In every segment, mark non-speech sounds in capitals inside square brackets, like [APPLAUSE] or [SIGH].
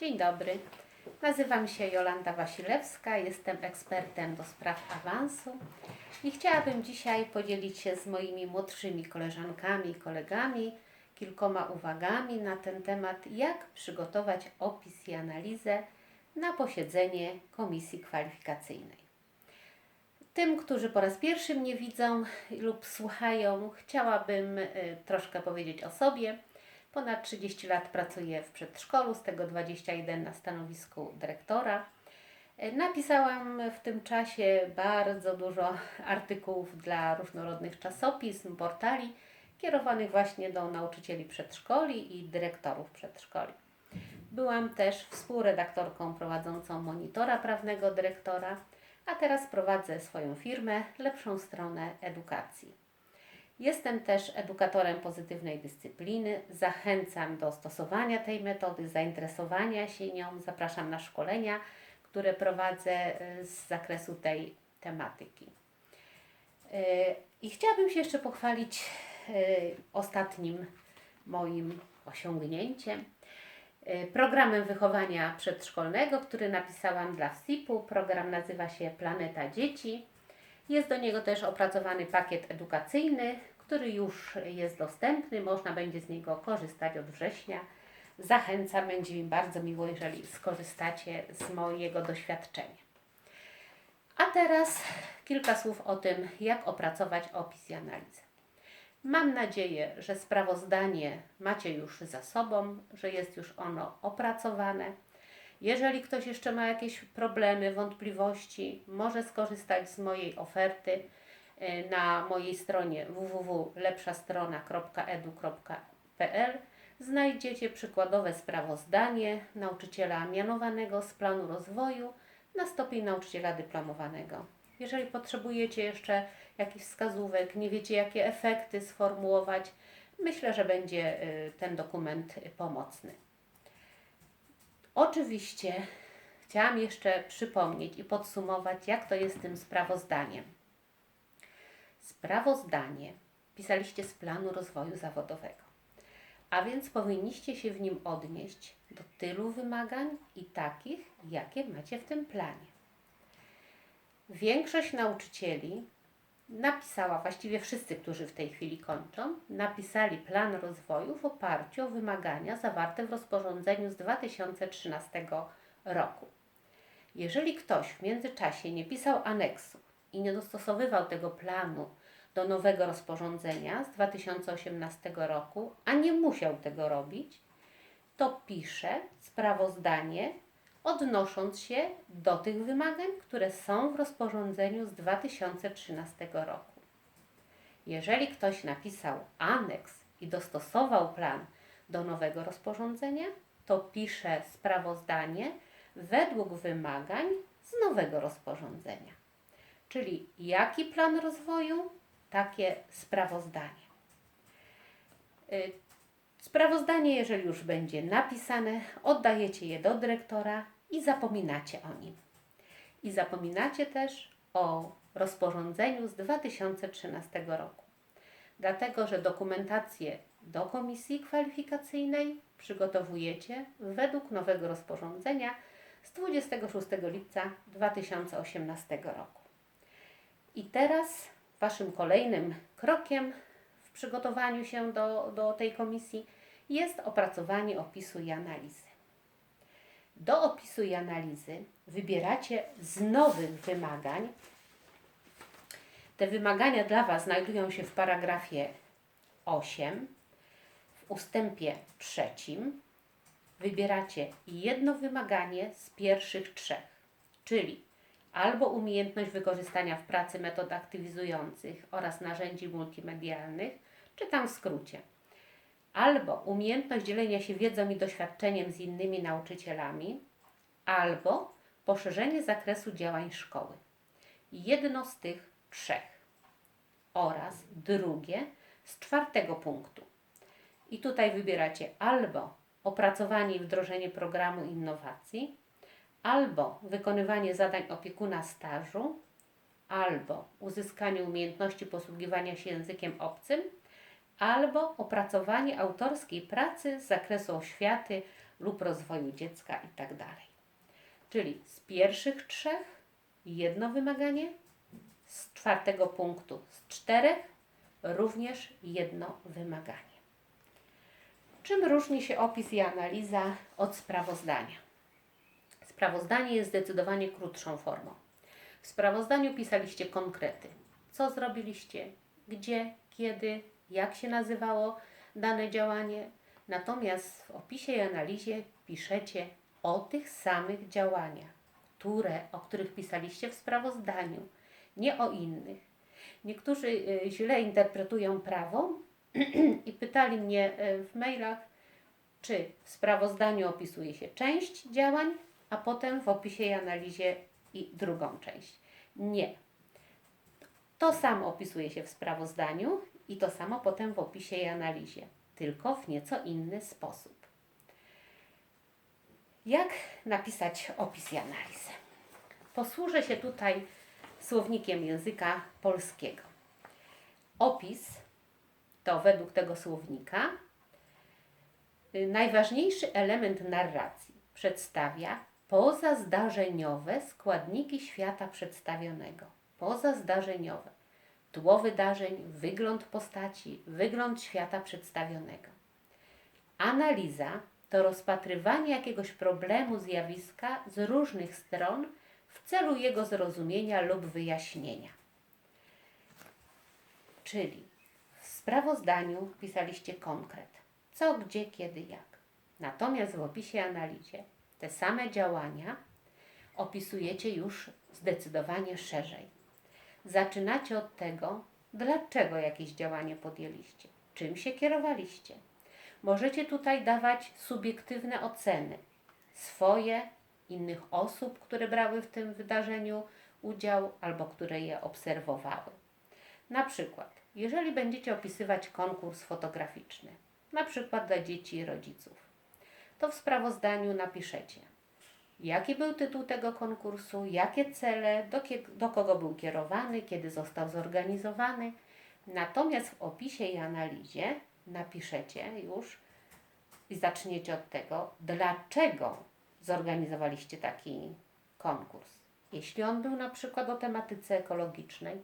Dzień dobry. Nazywam się Jolanta Wasilewska, jestem ekspertem do spraw awansu i chciałabym dzisiaj podzielić się z moimi młodszymi koleżankami i kolegami kilkoma uwagami na ten temat, jak przygotować opis i analizę na posiedzenie komisji kwalifikacyjnej. Tym, którzy po raz pierwszy mnie widzą lub słuchają, chciałabym y, troszkę powiedzieć o sobie. Ponad 30 lat pracuję w przedszkolu, z tego 21 na stanowisku dyrektora. Y, Napisałam w tym czasie bardzo dużo [LAUGHS] artykułów dla różnorodnych czasopism, portali kierowanych właśnie do nauczycieli przedszkoli i dyrektorów przedszkoli. Byłam też współredaktorką prowadzącą monitora prawnego dyrektora, a teraz prowadzę swoją firmę Lepszą Stronę Edukacji. Jestem też edukatorem pozytywnej dyscypliny. Zachęcam do stosowania tej metody, zainteresowania się nią. Zapraszam na szkolenia, które prowadzę y, z zakresu tej tematyki. Y, I chciałabym się jeszcze pochwalić y, ostatnim moim osiągnięciem. Programem wychowania przedszkolnego, który napisałam dla WSIP-u. Program nazywa się Planeta Dzieci. Jest do niego też opracowany pakiet edukacyjny, który już jest dostępny. Można będzie z niego korzystać od września. Zachęcam, będzie mi bardzo miło, jeżeli skorzystacie z mojego doświadczenia. A teraz kilka słów o tym, jak opracować opis i analizę. Mam nadzieję, że sprawozdanie macie już za sobą, że jest już ono opracowane. Jeżeli ktoś jeszcze ma jakieś problemy, wątpliwości, może skorzystać z mojej oferty na mojej stronie www.lepszastrona.edu.pl. Znajdziecie przykładowe sprawozdanie nauczyciela mianowanego z planu rozwoju na stopień nauczyciela dyplomowanego. Jeżeli potrzebujecie jeszcze jakichś wskazówek, nie wiecie jakie efekty sformułować, myślę, że będzie y, ten dokument pomocny. Oczywiście chciałam jeszcze przypomnieć i podsumować, jak to jest z tym sprawozdaniem. Sprawozdanie pisaliście z planu rozwoju zawodowego, a więc powinniście się w nim odnieść do tylu wymagań i takich, jakie macie w tym planie. Większość nauczycieli napisała, właściwie wszyscy, którzy w tej chwili kończą, napisali plan rozwoju w oparciu o wymagania zawarte w rozporządzeniu z 2013 roku. Jeżeli ktoś w międzyczasie nie pisał aneksu i nie dostosowywał tego planu do nowego rozporządzenia z 2018 roku, a nie musiał tego robić, to pisze sprawozdanie odnosząc się do tych wymagań, które są w rozporządzeniu z 2013 roku. Jeżeli ktoś napisał aneks i dostosował plan do nowego rozporządzenia, to pisze sprawozdanie według wymagań z nowego rozporządzenia. Czyli jaki plan rozwoju, takie sprawozdanie. Y, Sprawozdanie, jeżeli już będzie napisane, oddajecie je do dyrektora i zapominacie o nim. I zapominacie też o rozporządzeniu z 2013 roku. Dlatego, że dokumentację do komisji kwalifikacyjnej przygotowujecie według nowego rozporządzenia z 26 lipca 2018 roku. I teraz Waszym kolejnym krokiem w przygotowaniu się do, do tej komisji jest opracowanie opisu i analizy. Do opisu i analizy wybieracie z nowych wymagań. Te wymagania dla Was znajdują się w paragrafie 8, w ustępie trzecim. Wybieracie jedno wymaganie z pierwszych trzech, czyli albo umiejętność wykorzystania w pracy metod aktywizujących oraz narzędzi multimedialnych, czy tam w skrócie, albo umiejętność dzielenia się wiedzą i doświadczeniem z innymi nauczycielami, albo poszerzenie zakresu działań szkoły. Jedno z tych trzech. Oraz drugie z czwartego punktu. I tutaj wybieracie albo opracowanie i wdrożenie programu innowacji, albo wykonywanie zadań opiekuna stażu, albo uzyskanie umiejętności posługiwania się językiem obcym, albo opracowanie autorskiej pracy z zakresu oświaty lub rozwoju dziecka itd. Czyli z pierwszych trzech jedno wymaganie, z czwartego punktu z czterech również jedno wymaganie. Czym różni się opis i analiza od sprawozdania? Sprawozdanie jest zdecydowanie krótszą formą. W sprawozdaniu pisaliście konkrety. Co zrobiliście, gdzie, kiedy, jak się nazywało dane działanie. Natomiast w opisie i analizie piszecie o tych samych działaniach, które, o których pisaliście w sprawozdaniu, nie o innych. Niektórzy y, źle interpretują prawo [CLEARS THROAT] i pytali mnie y, w mailach, czy w sprawozdaniu opisuje się część działań, a potem w opisie i analizie i drugą część. Nie. To samo opisuje się w sprawozdaniu i to samo potem w opisie i analizie, tylko w nieco inny sposób. Jak napisać opis i analizę? Posłużę się tutaj słownikiem języka polskiego. Opis to według tego słownika y, najważniejszy element narracji. Przedstawia pozazdarzeniowe składniki świata przedstawionego. Pozazdarzeniowe. Tło wydarzeń, wygląd postaci, wygląd świata przedstawionego. Analiza to rozpatrywanie jakiegoś problemu, zjawiska z różnych stron w celu jego zrozumienia lub wyjaśnienia. Czyli w sprawozdaniu pisaliście konkret. Co, gdzie, kiedy, jak. Natomiast w opisie analizie te same działania opisujecie już zdecydowanie szerzej. Zaczynacie od tego, dlaczego jakieś działanie podjęliście, czym się kierowaliście. Możecie tutaj dawać subiektywne oceny swoje, innych osób, które brały w tym wydarzeniu udział albo które je obserwowały. Na przykład, jeżeli będziecie opisywać konkurs fotograficzny, na przykład dla dzieci i rodziców, to w sprawozdaniu napiszecie, jaki był tytuł tego konkursu, jakie cele, do, do kogo był kierowany, kiedy został zorganizowany. Natomiast w opisie i analizie napiszecie już i zaczniecie od tego, dlaczego zorganizowaliście taki konkurs. Jeśli on był na przykład o tematyce ekologicznej,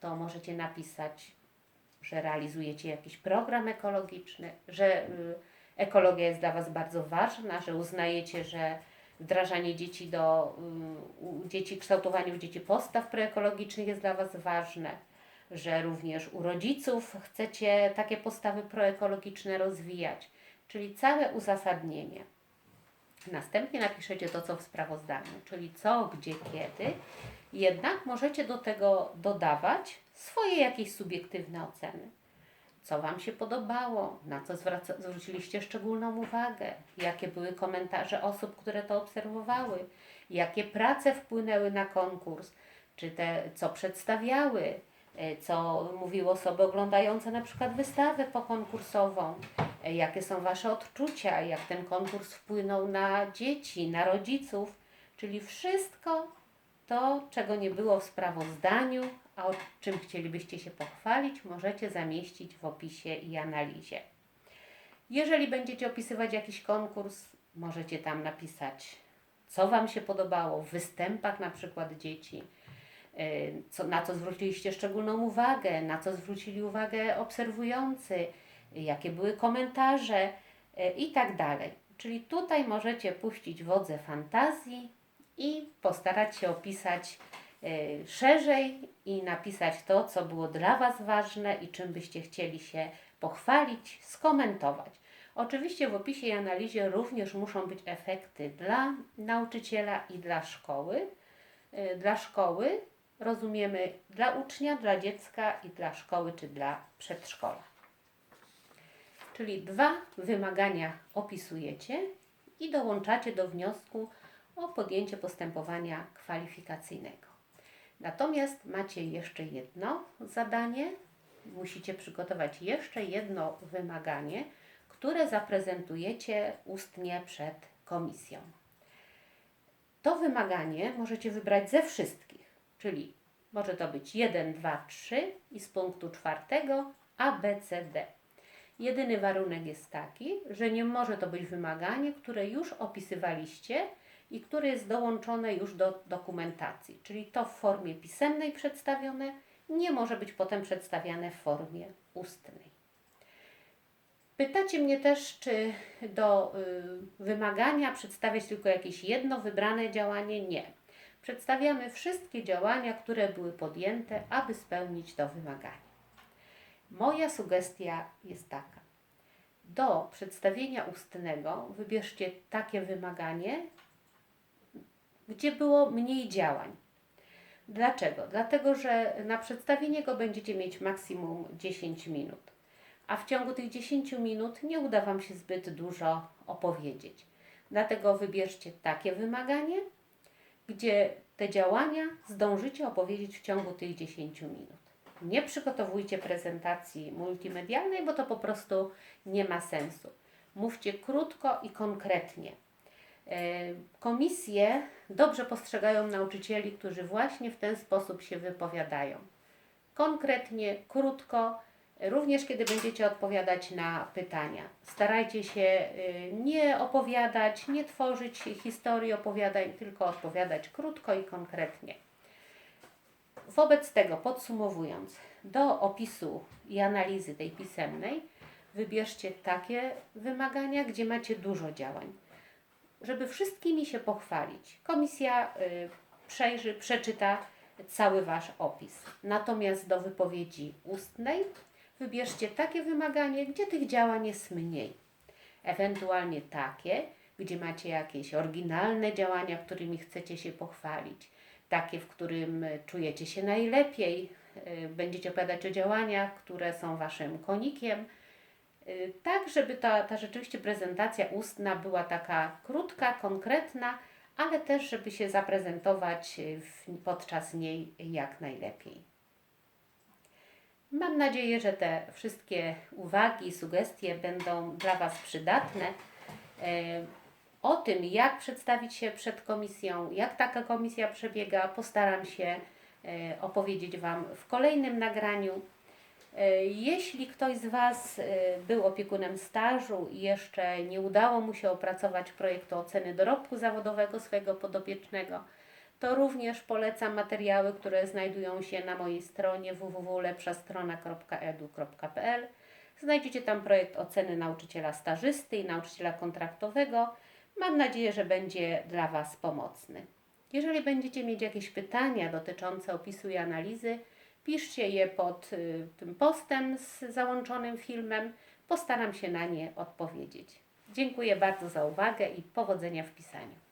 to możecie napisać, że realizujecie jakiś program ekologiczny, że y, ekologia jest dla Was bardzo ważna, że uznajecie, że wdrażanie dzieci do y, dzieci, kształtowanie u dzieci postaw proekologicznych jest dla Was ważne, że również u rodziców chcecie takie postawy proekologiczne rozwijać, czyli całe uzasadnienie. Następnie napiszecie to, co w sprawozdaniu, czyli co, gdzie, kiedy. Jednak możecie do tego dodawać swoje jakieś subiektywne oceny. Co Wam się podobało, na co zwróciliście szczególną uwagę, jakie były komentarze osób, które to obserwowały, jakie prace wpłynęły na konkurs, czy te, co przedstawiały, e, co mówiły osoby oglądające na przykład wystawę pokonkursową, e, jakie są Wasze odczucia, jak ten konkurs wpłynął na dzieci, na rodziców, czyli wszystko to, czego nie było w sprawozdaniu, a o czym chcielibyście się pochwalić, możecie zamieścić w opisie i analizie. Jeżeli będziecie opisywać jakiś konkurs, możecie tam napisać, co Wam się podobało w występach na przykład dzieci, y, co, na co zwróciliście szczególną uwagę, na co zwrócili uwagę obserwujący, jakie były komentarze y, i tak dalej. Czyli tutaj możecie puścić wodze fantazji i postarać się opisać y, szerzej i napisać to, co było dla Was ważne i czym byście chcieli się pochwalić, skomentować. Oczywiście w opisie i analizie również muszą być efekty dla nauczyciela i dla szkoły. Y, dla szkoły rozumiemy dla ucznia, dla dziecka i dla szkoły czy dla przedszkola. Czyli dwa wymagania opisujecie i dołączacie do wniosku o podjęcie postępowania kwalifikacyjnego. Natomiast macie jeszcze jedno zadanie. Musicie przygotować jeszcze jedno wymaganie, które zaprezentujecie ustnie przed komisją. To wymaganie możecie wybrać ze wszystkich, czyli może to być 1, 2, 3 i z punktu czwartego A, B, C, D. Jedyny warunek jest taki, że nie może to być wymaganie, które już opisywaliście i które jest dołączone już do dokumentacji, czyli to w formie pisemnej przedstawione nie może być potem przedstawiane w formie ustnej. Pytacie mnie też, czy do y, wymagania przedstawiać tylko jakieś jedno wybrane działanie? Nie. Przedstawiamy wszystkie działania, które były podjęte, aby spełnić to wymaganie. Moja sugestia jest taka. Do przedstawienia ustnego wybierzcie takie wymaganie, gdzie było mniej działań. Dlaczego? Dlatego, że na przedstawienie go będziecie mieć maksimum 10 minut, a w ciągu tych 10 minut nie uda Wam się zbyt dużo opowiedzieć. Dlatego wybierzcie takie wymaganie, gdzie te działania zdążycie opowiedzieć w ciągu tych 10 minut. Nie przygotowujcie prezentacji multimedialnej, bo to po prostu nie ma sensu. Mówcie krótko i konkretnie. E, Komisje dobrze postrzegają nauczycieli, którzy właśnie w ten sposób się wypowiadają. Konkretnie, krótko, również kiedy będziecie odpowiadać na pytania. Starajcie się y, nie opowiadać, nie tworzyć historii opowiadań, tylko odpowiadać krótko i konkretnie. Wobec tego, podsumowując, do opisu i analizy tej pisemnej wybierzcie takie wymagania, gdzie macie dużo działań żeby wszystkimi się pochwalić. Komisja y, przejrzy, przeczyta cały Wasz opis. Natomiast do wypowiedzi ustnej wybierzcie takie wymaganie, gdzie tych działań jest mniej. Ewentualnie takie, gdzie macie jakieś oryginalne działania, którymi chcecie się pochwalić. Takie, w którym czujecie się najlepiej. Y, Będziecie opowiadać o działaniach, które są Waszym konikiem tak, żeby ta, ta rzeczywiście prezentacja ustna była taka krótka, konkretna, ale też, żeby się zaprezentować y, w, podczas niej jak najlepiej. Mam nadzieję, że te wszystkie uwagi i sugestie będą dla Was przydatne. Y, O tym, jak przedstawić się przed komisją, jak taka komisja przebiega, postaram się opowiedzieć Wam w kolejnym nagraniu. E, Jeśli ktoś z Was e, był opiekunem stażu i jeszcze nie udało mu się opracować projektu oceny dorobku zawodowego swojego podopiecznego, to również polecam materiały, które znajdują się na mojej stronie www.lepszastrona.edu.pl. Znajdziecie tam projekt oceny nauczyciela stażysty i nauczyciela kontraktowego. Mam nadzieję, że będzie dla Was pomocny. Jeżeli będziecie mieć jakieś pytania dotyczące opisu i analizy, Piszcie je pod y, tym postem z załączonym filmem. Postaram się na nie odpowiedzieć. Dziękuję bardzo za uwagę i powodzenia w pisaniu.